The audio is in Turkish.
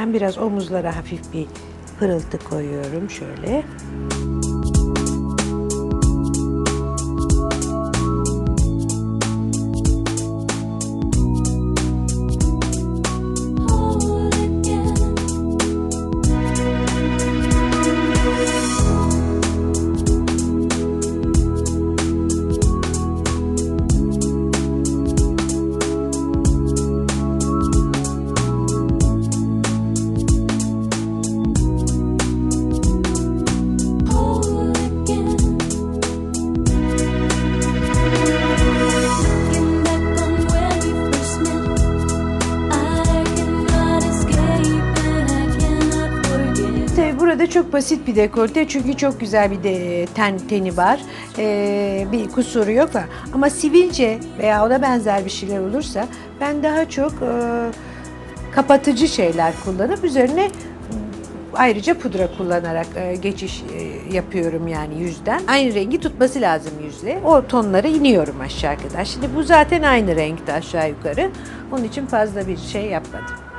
Ben biraz omuzlara hafif bir pırıltı koyuyorum şöyle. Burada çok basit bir dekolte çünkü çok güzel bir de ten teni var. Ee, bir kusuru yok var. Ama sivilce veya ona benzer bir şeyler olursa ben daha çok e, kapatıcı şeyler kullanıp üzerine ayrıca pudra kullanarak e, geçiş e, yapıyorum yani yüzden. Aynı rengi tutması lazım yüzle. O tonlara iniyorum aşağı kadar. Şimdi bu zaten aynı renkte aşağı yukarı. Onun için fazla bir şey yapmadım.